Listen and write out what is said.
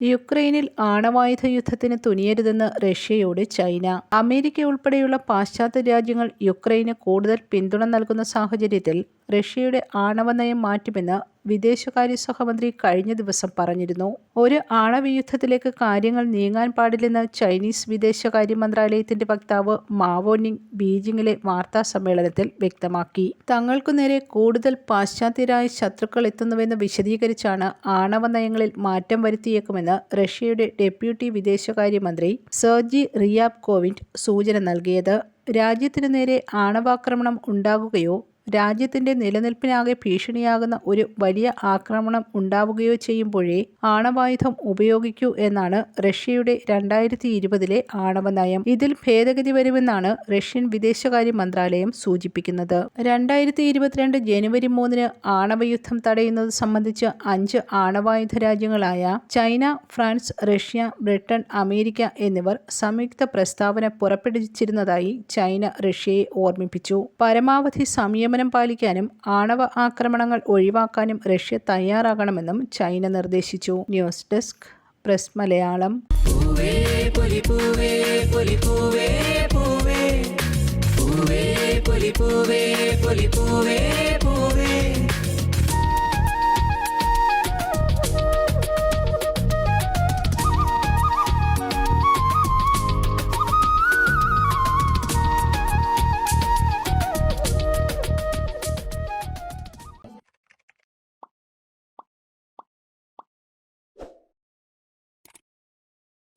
യുക്രൈനിൽ ആണവായുധ യുദ്ധത്തിന് തുനിയരുതെന്ന് റഷ്യയോട് China. America ഉൾപ്പെടെയുള്ള പാശ്ചാത്യ രാജ്യങ്ങൾ യുക്രൈന് കൂടുതൽ പിന്തുണ നൽകുന്ന സാഹചര്യത്തിൽ റഷ്യയുടെ ആണവ നയം മാറ്റുമെന്ന് വിദേശകാര്യ സഹമന്ത്രി കഴിഞ്ഞ ദിവസം പറഞ്ഞിരുന്നു. ഒരു ആണവ യുദ്ധത്തിലേക്ക് കാര്യങ്ങൾ നീങ്ങാൻ പാടില്ലെന്ന് ചൈനീസ് വിദേശകാര്യ മന്ത്രാലയത്തിന്റെ വക്താവ് മാവോനിങ് ബീജിംഗിലെ വാർത്താ സമ്മേളനത്തിൽ വ്യക്തമാക്കി. തങ്ങൾക്കു നേരെ കൂടുതൽ പാശ്ചാത്യരായ ശത്രുക്കൾ എത്തുന്നുവെന്ന് വിശദീകരിച്ചാണ് ആണവ നയങ്ങളിൽ മാറ്റം വരുത്തിയേക്കുമെന്ന് റഷ്യയുടെ ഡെപ്യൂട്ടി വിദേശകാര്യമന്ത്രി സെർജി റിയാബ് കോവിൻഡ് സൂചന നൽകിയത്. രാജ്യത്തിനു നേരെ ആണവാക്രമണം ഉണ്ടാകുകയോ രാജ്യത്തിന്റെ നിലനിൽപ്പിനാകെ ഭീഷണിയാകുന്ന ഒരു വലിയ ആക്രമണം ഉണ്ടാവുകയോ ചെയ്യുമ്പോഴേ ആണവായുധം ഉപയോഗിക്കൂ എന്നാണ് റഷ്യയുടെ രണ്ടായിരത്തി ഇരുപതിലെ ആണവ നയം. ഇതിൽ ഭേദഗതി വരുമെന്നാണ് റഷ്യൻ വിദേശകാര്യ മന്ത്രാലയം സൂചിപ്പിക്കുന്നത്. രണ്ടായിരത്തി ഇരുപത്തിരണ്ട് ജനുവരി മൂന്നിന് ആണവയുദ്ധം തടയുന്നത് സംബന്ധിച്ച് അഞ്ച് ആണവായുധ രാജ്യങ്ങളായ China France Russia Britain America എന്നിവർ സംയുക്ത പ്രസ്താവന പുറപ്പെടുവിച്ചിരുന്നതായി ചൈന റഷ്യയെ ഓർമ്മിപ്പിച്ചു. പരമാവധി സംയമനം സംയമനം പാലിക്കാനും ആണവ ആക്രമണങ്ങൾ ഒഴിവാക്കാനും റഷ്യ തയ്യാറാകണമെന്നും ചൈന നിർദ്ദേശിച്ചു. News desk press Malayalam. പൂവേ